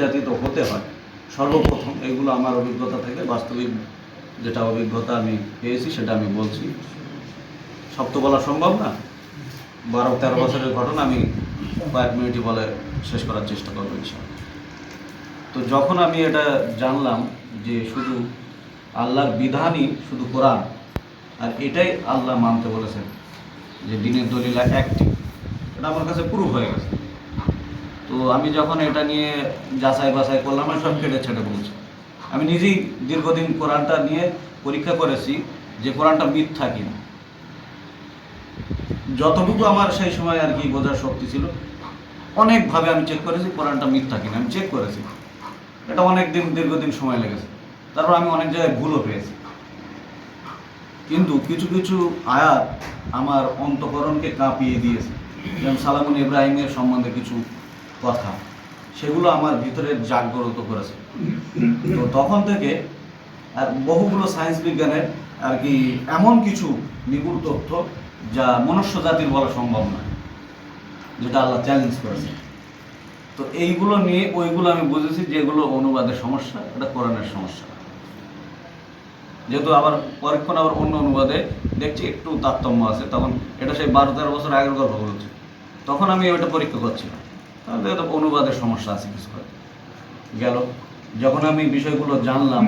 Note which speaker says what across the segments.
Speaker 1: জাতিত হতে হয়। সর্বপ্রথম এগুলো আমার অভিজ্ঞতা থেকে বাস্তবিক যেটা অভিজ্ঞতা আমি পেয়েছি সেটা আমি বলছি। সব তো বলা সম্ভব না? বারো তেরো বছরের ঘটনা আমি কয়েক মিনিটই বলে শেষ করার চেষ্টা করব। তো যখন আমি এটা জানলাম যে শুধু আল্লাহর বিধানই শুধু কোরআন আর এটাই আল্লাহ মানতে বলেছেন যে দিনের দলিলা একটি এটা আমার কাছে প্রুফ হয়ে গেছে। তো আমি যখন এটা নিয়ে যাচাই বাছাই করলাম, আমি সব কেটে ছেটে বলছি। আমি নিজেই দীর্ঘদিন কোরআনটা নিয়ে পরীক্ষা করেছি যে কোরআনটা মিথ্যা কিনা। যতটুকু আমার সেই সময় আর কি বোঝার শক্তি ছিল, অনেকভাবে আমি চেক করেছি কোরআনটা মিথ্যা কিনা। আমি চেক করেছি। এটা অনেক দিন দীর্ঘদিন সময় লেগেছে। তারপর আমি অনেক জায়গায় ভুলও পেয়েছি। কিন্তু কিছু কিছু আয়াত আমার অন্তকরণকে কাঁপিয়ে দিয়েছে। যেমন সালামুন ইব্রাহিমের সম্বন্ধে কিছু কথা, সেগুলো আমার ভিতরে জাগ্রত করেছে। তো তখন থেকে আর বহুগুলো সায়েন্স বিজ্ঞানের আর কি এমন কিছু নিগুড় তথ্য যা মনুষ্য জাতির বলা সম্ভব নয়, যেটা আল্লাহ চ্যালেঞ্জ করেছে। তো এইগুলো নিয়ে ওইগুলো আমি বুঝেছি যেগুলো অনুবাদের সমস্যা, এটা কোরআনের সমস্যা। যেহেতু আবার পরীক্ষণ আবার অন্য অনুবাদে দেখছি একটু তারতম্য আছে, তখন এটা সেই বারো তেরো বছর আগের গল্প বলছি তখন আমি ওইটা পরীক্ষা করছিলাম। তাহলে এটা অনুবাদের সমস্যা আছে কিছু করে। গেল। যখন আমি বিষয়গুলো জানলাম,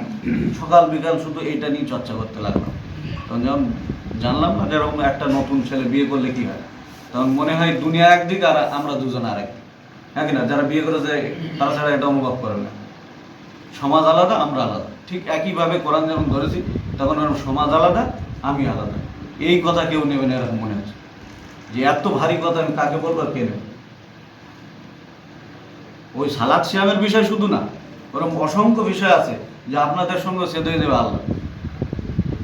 Speaker 1: সকাল বিকাল শুধু এইটা নিয়ে চর্চা করতে লাগলাম। তখন যখন জানলাম না যেরকম একটা নতুন ছেলে বিয়ে করলে কি হয়? তখন মনে হয় দুনিয়া একদিক আর আমরা দুজন আরেক হ্যাঁ কিনা যারা বিয়ে করেছে, তারা ছাড়া এটা অনুভব করে না। সমাজ আলাদা, আমরা আলাদা। ঠিক একইভাবে কোরআন যখন ধরেছি, তখন এরকম সমাজ আলাদা, আমি আলাদা। এই কথা কেউ নেবে না এরকম মনে হচ্ছে। যে এত ভারী কথা আমি কাকে বলব আর কে নেবে? ওই সালাদ সিয়ামের বিষয় শুধু না, ওরকম অসংখ্য বিষয় আছে যে আপনাদের সঙ্গে সেদে দেবে আল্লাহ।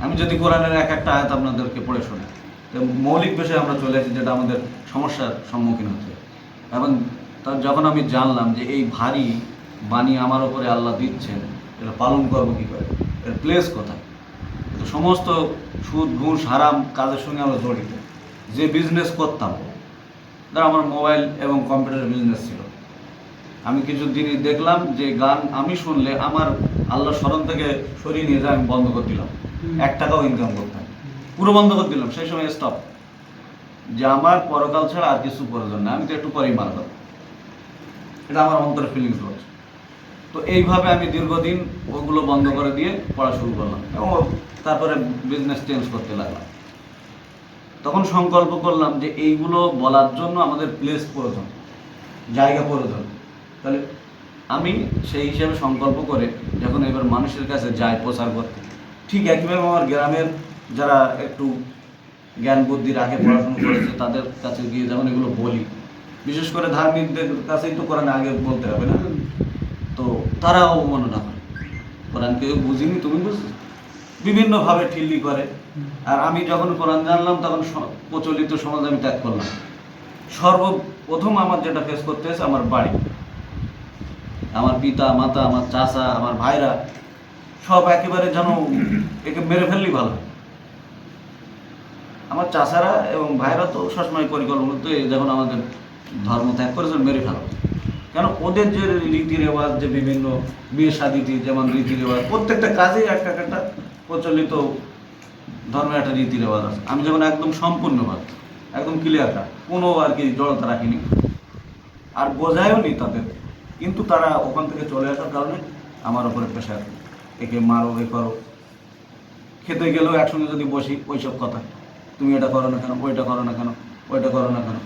Speaker 1: আমি যদি কোরআনের এক একটা আয়াত আপনাদেরকে পড়ে শোনাই, তো মৌলিক বিষয়ে আমরা চলে আসি যেটা আমাদের সমস্যার সম্মুখীন হচ্ছে এবং তার যখন আমি জানলাম যে এই ভারী বাণী আমার ওপরে আল্লাহ দিচ্ছেন, এটা পালন করব কী করে? এর প্লেস কোথায়? তো সমস্ত সুদ, ঘুষ, হারাম কাজের সঙ্গে আমরা জড়িত। যে বিজনেস করতাম, ধর আমার মোবাইল এবং কম্পিউটারের বিজনেস ছিল। আমি কিছু জিনিস দেখলাম যে গান আমি শুনলে আমার আল্লাহ স্মরণ থেকে সরিয়ে নিয়ে যায় আমি বন্ধ করে দিলাম। এক টাকাও ইনকাম করতাম পুরো বন্ধ করে দিলাম। সেই সময় স্টপ যে আমার পরকাল ছাড়া আর কিছু প্রয়োজন না আমি তো একটু পরেই মারা যাব। এটা আমার অন্তর ফিলিংস হচ্ছে তো এইভাবে আমি দীর্ঘদিন ওগুলো বন্ধ করে দিয়ে পড়া শুরু করলাম এবং তারপরে বিজনেস চেঞ্জ করতে লাগলাম। তখন সংকল্প করলাম যে এইগুলো বলার জন্য আমাদের প্লেস প্রয়োজন জায়গা প্রয়োজন। তাহলে আমি সেই হিসেবে সংকল্প করে যখন এবার মানুষের কাছে যাই প্রচার করতে, ঠিক একইভাবে আমার গ্রামের যারা একটু জ্ঞান বুদ্ধি রাখে, পড়াশোনা করেছে, তাদের কাছে গিয়ে যেমন এগুলো বলি। বিশেষ করে ধার্মিকদের কাছেই তো কোরআন আগে বলতে হবে না? তো তারাও অবমাননা করে। কোরআন কেউ বুঝিনি, তুমি বুঝছ? বিভিন্নভাবে ঠিল্লি করে। আর আমি যখন কোরআন জানলাম, তখন প্রচলিত সমাজ আমি ত্যাগ করলাম। সর্বপ্রথম আমার যেটা ফেস করতে হয়েছে, আমার বাড়ি। আমার পিতা, মাতা, আমার চাচা, আমার ভাইরা, সব একেবারে যেন একে মেরে ফেললেই ভালো। আমার চাচারা এবং ভাইরা তো সবসময় পরিকল্পনা তো যখন আমাদের ধর্ম ত্যাগ করেছেন মেরে ফেলো। কেন ওদের যে রীতি রেওয়াজ, যে বিভিন্ন বিয়ে শাদিতি যেমন রীতি রেওয়াজ, প্রত্যেকটা কাজেই একটা একটা প্রচলিত ধর্মের একটা রীতি রেওয়াজ আছে। আমি যেমন একদম সম্পূর্ণবাদ একদম ক্লিয়ার কোনো আর কি জড়তা রাখিনি। আর বোঝায়ও নি তাদের। কিন্তু তারা ওখান থেকে চলে আসার কারণে আমার ওপরে প্রেশার একে মারো, এ করো। খেতে গেলেও একসঙ্গে যদি বসি, ওইসব কথা। তুমি এটা করো না কেন? ওইটা করো না কেন? ওইটা করো না কেন?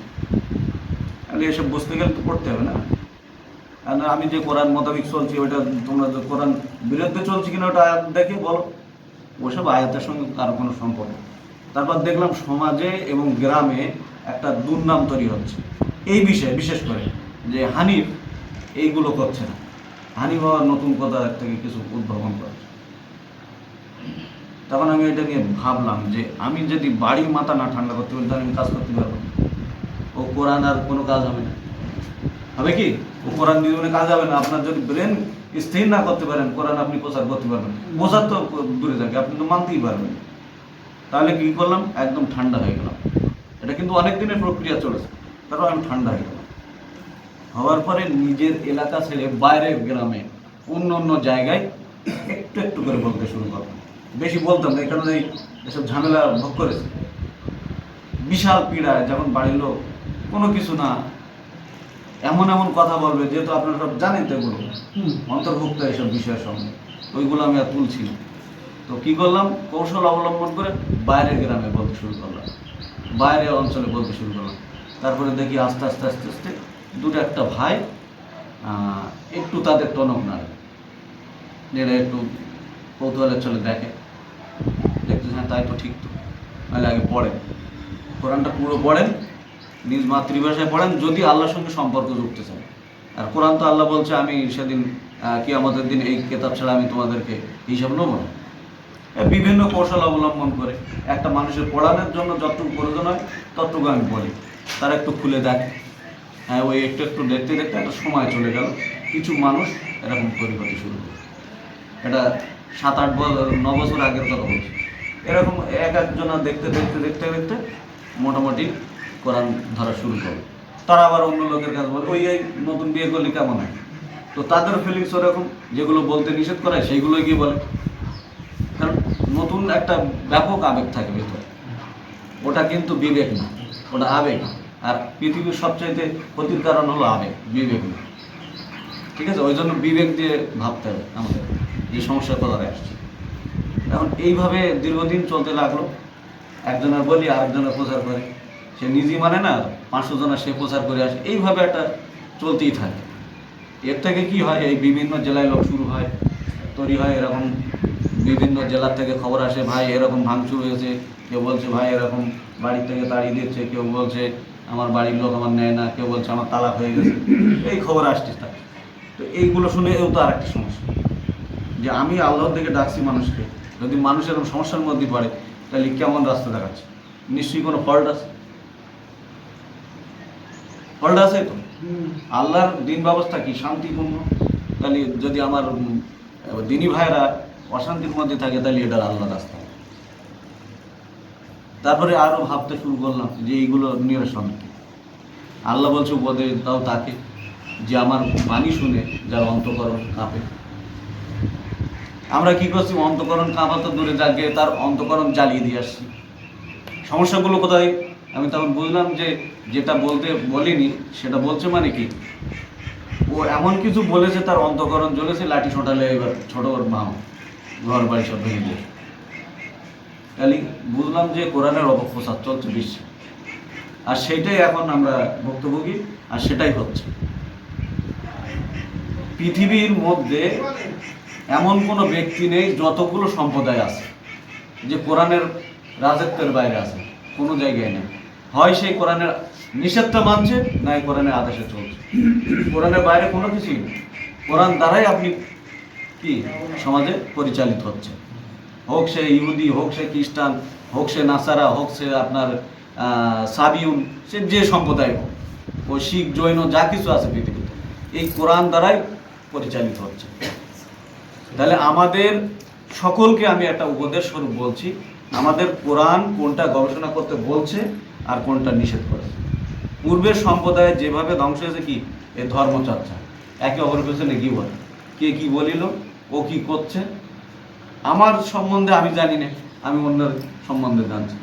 Speaker 1: তাহলে এসব বুঝতে গেলে তো পড়তে হবে না। না আমি যে কোরআন মোতাবিক চলছি, ওইটা তোমরা যে কোরআন বিরুদ্ধে চলছি কিনা ওটা আয়াত দেখে বলো। ওসব আয়াতের সঙ্গে কারও কোনো সম্পর্ক। তারপর দেখলাম সমাজে এবং গ্রামে একটা দুর্নাম তৈরি হচ্ছে। এই বিষয়ে, বিশেষ করে যে হানিফ এইগুলো করছে না। হানি হওয়ার নতুন কথা থেকে কিছু উদ্ভাবন করছে তখন আমি এটা নিয়ে ভাবলাম যে আমি যদি বাড়ির মাথা না ঠান্ডা করতে পারি, তাহলে আমি কাজ করতে পারব ও কোরআন আর কোনো কাজ হবে না। হবে কি? ও কোরআন জীবনে কাজ হবে না। আপনার যদি ব্রেন স্থির না করতে পারেন, কোরআন আপনি প্রচার করতে পারবেন বোঝার তো দূরে থাকে, আপনি তো মানতেই পারবেন তাহলে কি করলাম? একদম ঠান্ডা হয়ে গেলাম। এটা কিন্তু অনেক দিনের প্রক্রিয়া চলেছে। তারপর আমি ঠান্ডা হয়ে গেলাম। হওয়ার পরে নিজের এলাকা ছেড়ে বাইরের গ্রামে অন্য অন্য জায়গায় একটু একটু করে বলতে শুরু করলাম। বেশি বলতাম না এই কারণে এসব ঝামেলা ভোগ করেছে। বিশাল পীড়া যখন বাড়ির লোক কোনো কিছু না এমন এমন কথা বলবে যেহেতু আপনারা সব জানেন তো এগুলো। অন্তর্ভুক্ত এইসব বিষয়ের সঙ্গে। ওইগুলো আমি আর তুলছি না। তো কী করলাম? কৌশল অবলম্বন করে বাইরের গ্রামে বলতে শুরু করলাম। বাইরের অঞ্চলে বলতে শুরু করলাম। তারপরে দেখি আস্তে আস্তে আস্তে আস্তে দুটো একটা ভাই একটু তাদের টনক নাড়ে এরা একটু কৌতূহলের চলে দেখে। দেখতে হ্যাঁ তাই তো ঠিক তো। নাহলে আগে পড়েন। কোরআনটা পুরো পড়েন, নিজ মাতৃভাষায় পড়েন, যদি আল্লাহর সঙ্গে সম্পর্ক যুক্ত চান। আর কোরআন তো আল্লাহ বলছে, আমি সেদিন কি আমাদের দিন এই কেতাব ছাড়া আমি তোমাদেরকে হিসাব নেব না। বিভিন্ন কৌশল অবলম্বন করে একটা মানুষের পড়ানোর জন্য যতটুকু প্রয়োজন হয়, ততটুকু আমি পড়ি। তারা একটু খুলে দেখে। হ্যাঁ ওই একটু একটু দেখতে দেখতে একটা সময় চলে গেল। কিছু মানুষ এরকম পরিবর্তন শুরু করে এটা সাত আট বছর ন বছর আগের কথা বলছি। এরকম এক একজনা দেখতে দেখতে দেখতে দেখতে মোটামুটি কোরআন ধরা শুরু করে তারা আবার অন্য লোকের কাছে বলে, ওই, এই নতুন বিয়ে করলে কেমন হয়? তো তাদের ফিলিংস ওরকম, যেগুলো বলতে নিষেধ করায়, সেইগুলোই গিয়ে বলে। কারণ নতুন একটা ব্যাপক আবেগ থাকে ভিতরে। ওটা কিন্তু বিবেক না, ওটা আবেগ আর পৃথিবীর সবচাইতে ক্ষতির কারণ হলো আবেগ বিবেক ঠিক আছে? ওই জন্য বিবেক দিয়ে ভাবতে হবে আমাদের, যে সমস্যার কথা আসছে। এখন এইভাবে দীর্ঘদিন চলতে লাগল। একজনের বলি, আরেকজনের প্রচার করে। সে নিজেই মানে না, পাঁচশো জনের সে প্রচার করে আসে। এইভাবে একটা চলতেই থাকে। এর থেকে কি হয়? এই বিভিন্ন জেলায় লোক শুরু হয়, তৈরি হয় এরকম। বিভিন্ন জেলার থেকে খবর আসে, ভাই এরকম ভাঙচুর হয়েছে, কেউ বলছে, ভাই এরকম বাড়ির থেকে তাড়িয়ে দিচ্ছে, কেউ বলছে আমার বাড়ির লোক আমার নেয় না, কেউ বলছে আমার তালাক হয়ে গেছে। এই খবর আসছে থাকে তো এইগুলো শুনে এও তো আর একটা সমস্যা। যে আমি আল্লাহর দিকে ডাকছি মানুষকে, যদি মানুষ এরকম সমস্যার মধ্যে পড়ে, তাহলে কেমন রাস্তা দেখাচ্ছে? নিশ্চয়ই কোনো ফল্ট আছে? ফল্ট আছে তো? আল্লাহর দিন ব্যবস্থা কি? শান্তিপূর্ণ? তাহলে যদি আমার দিনী ভাইরা অশান্তির মধ্যে থাকে, তাহলে এটা আল্লাহ রাস্তা। তারপরে আরও ভাবতে শুরু করলাম যে এইগুলো নিরসন আল্লাহ বলছে, উপদেশ দাও তাকে যে আমার বাণী শুনে যার অন্তকরণ কাঁপে। আমরা কি করছি? অন্তকরণ কাঁপা তো দূরে যাকে তার অন্তকরণ জ্বালিয়ে দিয়ে আসছি। সমস্যাগুলো কোথায়? আমি তখন বুঝলাম যে যেটা বলতে বলিনি, সেটা বলছে মানে কি? ও এমন কিছু বলেছে, তার অন্তকরণ জ্বলেছে, লাঠি ছোটালে এবার ছোট ওর মা ঘর বাড়ি সব ভেঙে দিয়ে তাহলে বুঝলাম যে কোরআনের অপপ্রচার চলছে বিশ্বে আর সেইটাই এখন আমরা ভুক্তভোগী, আর সেটাই হচ্ছে। পৃথিবীর মধ্যে এমন কোনো ব্যক্তি নেই, যতগুলো সম্প্রদায় আছে, যে কোরআনের রাজত্বের বাইরে আছে, কোনো জায়গায় নেই। হয় সেই কোরআনের নিষেধটা মানছে, না এই কোরআনের আদেশে চলছে। কোরআনের বাইরে কোনো কিছুই নেই। কোরআন দ্বারাই আপনি কি সমাজে পরিচালিত হচ্ছে হোক সে ইহুদি, হোক সে খ্রিস্টান, হোক সে নাসারা, হোক সে আপনার সাবিউন, সে যে সম্প্রদায় হোক, ও শিখ, জৈন, যা কিছু আছে পৃথিবীতে, এই কোরআন দ্বারাই পরিচালিত হচ্ছে। তাহলে আমাদের সকলকে আমি একটা উপদেশ স্বরূপ বলছি, আমাদের কোরআন কোনটা গবেষণা করতে বলছে আর কোনটা নিষেধ করেছে। পূর্বের সম্প্রদায় যেভাবে ধ্বংস হয়েছে কি? এ ধর্মচর্চা। একে অপরের পেছনে কি বলে? কে কি বলিল? ও কি করছে? আমার সম্বন্ধে আমি জানি না আমি অন্যের সম্বন্ধে জানছি।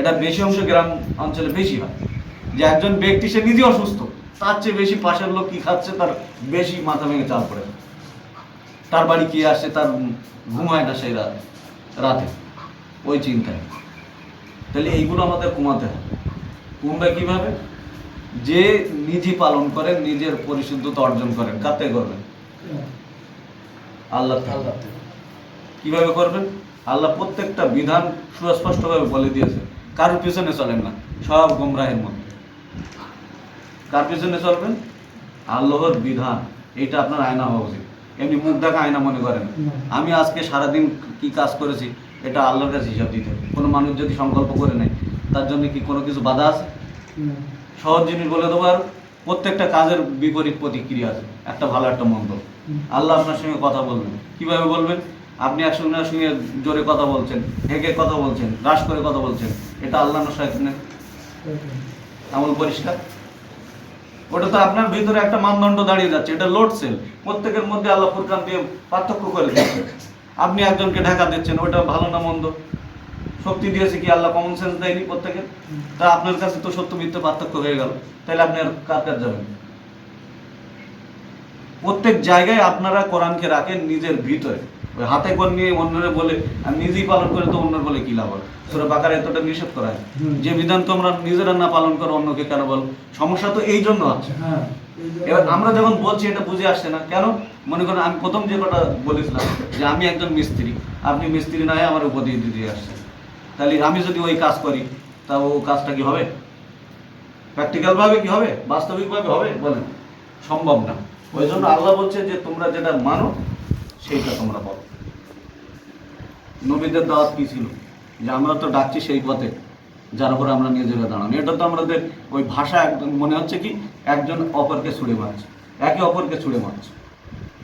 Speaker 1: এটা বেশি অংশ গ্রাম অঞ্চলে বেশি হয়। যে একজন ব্যক্তি সে নিজে অসুস্থ। তার চেয়ে বেশি পাশের লোক কি খাচ্ছে তার বেশি মাথা ভেঙে চাল পড়ে। তার বাড়ি কি আসে তার ঘুমায় না সেই রাতে রাতে। ওই চিন্তায়। তাহলে এইগুলো আমাদের কমাতে হবে। কমবে কীভাবে? যে নিজে পালন করেন নিজের পরিশুদ্ধতা অর্জন করেন কাতে করবেন। আল্লাহ
Speaker 2: আল্লাহ
Speaker 1: কীভাবে করবেন? আল্লাহ প্রত্যেকটা বিধান সুস্পষ্টভাবে বলে দিয়েছে। কারোর পিছনে চলেন না, সব গোমরাহের মধ্যে। কার পিছনে চলবেন? আল্লাহর বিধান, এটা আপনার আয়না হওয়া উচিত। এমনি মুখ দেখা আয়না মনে করেন। আমি আজকে সারাদিন কি কাজ করেছি, এটা আল্লাহর কাছে হিসাব দিতে কোনো মানুষ যদি সংকল্প করে নেয়, তার জন্য কি কোনো কিছু বাধা আছে? সহজ জিনিস বলে দেবো আর প্রত্যেকটা কাজের বিপরীত প্রতিক্রিয়া আছে। একটা ভালো, একটা মন্দ। আল্লাহ আপনার সঙ্গে কথা বলবেন। কীভাবে বলবেন? আপনি একসঙ্গে সঙ্গে জোরে কথা বলছেন, হেগে কথা বলছেন রাস করে কথা বলছেন, এটা আল্লাহ আমল পরিষ্কার? ওটা তো আপনার ভিতরে একটা মানদণ্ড দাঁড়িয়ে যাচ্ছে, এটা লোড সেল প্রত্যেকের মধ্যে আল্লাহ ফুরকান দিয়ে পার্থক্য করে দিচ্ছে আপনি একজনকে ঢাকা দিচ্ছেন, ওটা ভালো না মন্দ? শক্তি দিয়েছে কি আল্লাহ কমন সেন্স দেয়নি প্রত্যেকের? তা আপনার কাছে তো সত্য মিথ্যে পার্থক্য হয়ে গেল। তাহলে আপনি আর কার কাছে যাবেন? প্রত্যেক জায়গায় আপনারা কোরআনকে রাখেন নিজের ভিতরে। ওই হাতে কোন নিয়ে অন্যরে বলে আর নিজেই পালন করে তো অন্যের বলে কি লাভ হবে? সুরা বাকার এতটা নিষেধ করা হয়। যে বিধান তোমরা নিজেরা না পালন করো অন্যকে কেন বল? সমস্যা তো এই জন্য আছে।
Speaker 2: হ্যাঁ।
Speaker 1: এবার আমরা যখন বলছি এটা বুঝে আসছে না। কেন? মনে করেন আমি প্রথম যে কথা বলেছিলাম যে আমি একজন মিস্ত্রি। আপনি মিস্ত্রি না হয়ে আমার উপর দিয়ে আসছেন। তাহলে আমি যদি ওই কাজ করি তা ও কাজটা কি হবে? প্র্যাকটিক্যাল ভাবে কি হবে? বাস্তবিক ভাবে হবে? বলেন। সম্ভব না। ওই জন্য আল্লাহ বলছে যে তোমরা যেটা মানো, সেইটা তোমরা বলো। নবীদের দাওয়াত কি ছিল? যে আমরা তো ডাকছি সেই পথে, যার উপরে আমরা নিজেরা দাঁড়ানো। এটা তো আমাদের ওই ভাষা একদম মনে হচ্ছে কি, একজন অপরকে ছুড়ে মারছে, একে অপরকে ছুড়ে মারছে।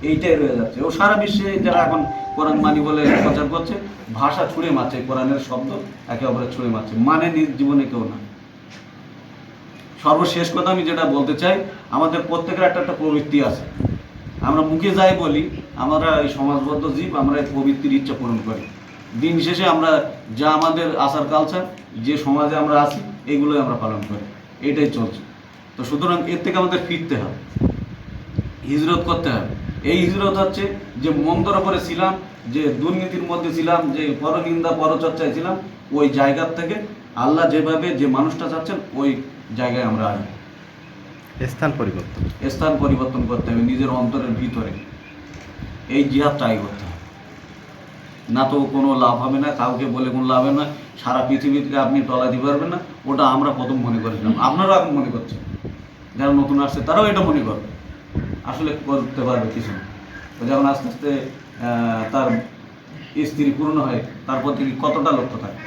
Speaker 1: এইটাই রয়ে যাচ্ছে। ও সারা বিশ্বে যারা এখন কোরআন মানি বলে প্রচার করছে, ভাষা ছুঁড়ে মারছে কোরআনের শব্দ একে অপরের ছুঁড়ে মারছে। মানে নিজ জীবনে কেউ না। সর্বশেষ কথা আমি যেটা বলতে চাই, আমাদের প্রত্যেকের একটা একটা প্রবৃত্তি আছে। আমরা মুখে যাই বলি, আমরা এই সমাজবদ্ধ জীব, আমরা এই প্রবৃত্তির ইচ্ছা পূরণ করি। দিন শেষে আমরা যা আমাদের আচার কালচার যে সমাজে আমরা আছি এইগুলোই আমরা পালন করি। এটাই চলছে। তো সুতরাং এর থেকে আমাদের ফিরতে হবে। হিজরত করতে হবে। এই হিজরত হচ্ছে যে মন্দর ওপরে ছিলাম, যে দুর্নীতির মধ্যে ছিলাম, যে পরনিন্দা, পরচর্চায় ছিলাম, ওই জায়গার থেকে আল্লাহ যেভাবে যে মানুষটা চাচ্ছেন, ওই জায়গায় আমরা আসব
Speaker 3: স্থান পরিবর্তন।
Speaker 1: স্থান পরিবর্তন করতে হবে নিজের অন্তরের ভিতরে। এই জিহাদটাই করতে হবে। না তো কোনো লাভ হবে না কাউকে বলে কোনো লাভ হবে না সারা পৃথিবী থেকে আপনি টলা দিতে পারবেন না ওটা আমরা প্রথম মনে করেছিলাম। আপনারাও এখন মনে করছেন। যারা নতুন আসছে তারাও এটা মনে করবে। আসলে করতে পারবে কিছু না। তো যখন আস্তে আস্তে তার স্ত্রী পূর্ণ হয় তার প্রতি কতটা লক্ষ্য থাকে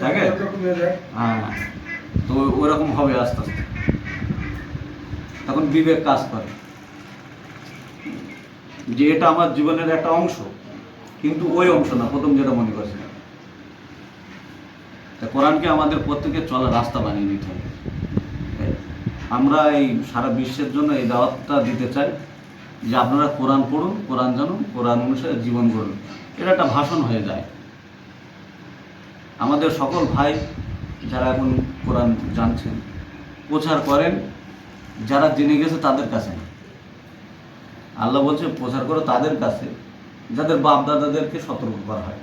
Speaker 1: থাকে? হ্যাঁ। তো ওরকম হবে আস্তে আস্তে। তখন বিবেক কাজ করে। যে এটা আমার জীবনের একটা অংশ, কিন্তু ওই অংশ না, প্রথম যেটা মনে করছিলাম। তা কোরআনকে আমাদের প্রত্যেকের চলার রাস্তা বানিয়ে নিতে হবে। আমরা এই সারা বিশ্বের জন্য এই দাওয়াতটা দিতে চাই যে আপনারা কোরআন পড়ুন, কোরআন জানুন, কোরআন অনুসারে জীবন গড়ুন। এটা একটা ভাষণ হয়ে যায়। আমাদের সকল ভাই যারা এখন কোরআন জানছেন, প্রচার করেন, যারা জেনে গেছে তাদের কাছে আল্লাহ বলছে, প্রচার করো তাদের কাছে, যাদের বাপ দাদাদেরকে সতর্ক করা হয়।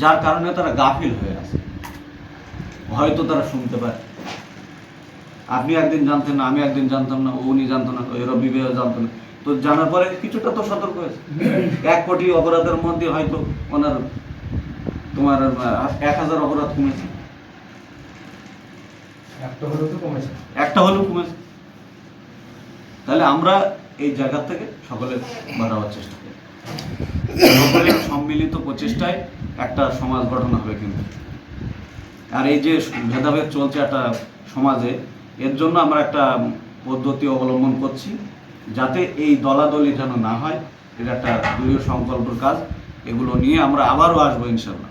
Speaker 1: যার কারণে তারা গাফিল হয়ে আছে। হয়তো তারা শুনতে পারে। আপনি একদিন জানতেন না, আমি একদিন জানতাম না, উনি জানতো না রবি ভাইও জানতো না। তো জানার পরে কিছুটা তো সতর্ক হয়েছে। এক কোটি অপরাধের মধ্যে হয়তো ওনার তোমার এক হাজার অপরাধ কমেছে।
Speaker 2: একটা হলেও তো কমেছে।
Speaker 1: একটা হলেও কমেছে। তাহলে আমরা এই জায়গা থেকে সকলে বাড়াবার চেষ্টা করি। সকলের সম্মিলিত প্রচেষ্টায় একটা সমাজ গঠন হবে কিন্তু। আর এই যে ভেদাভেদ চলছে একটা সমাজে এর জন্য আমরা একটা পদ্ধতি অবলম্বন করছি। যাতে এই দলাদলি যেন না হয় এটা একটা দৃঢ় সংকল্পের কাজ। এগুলো নিয়ে আমরা আবারও আসব ইনশাল্লাহ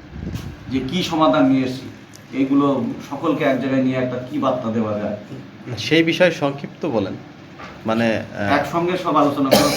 Speaker 1: যে কি সমাধান নিয়ে এসেছি এইগুলো সকলকে এক জায়গায় নিয়ে একটা কি বার্তা দেওয়া যায়?
Speaker 3: সেই বিষয়ে সংক্ষিপ্ত বলেন। মানে
Speaker 1: একসঙ্গে সব আলোচনা করা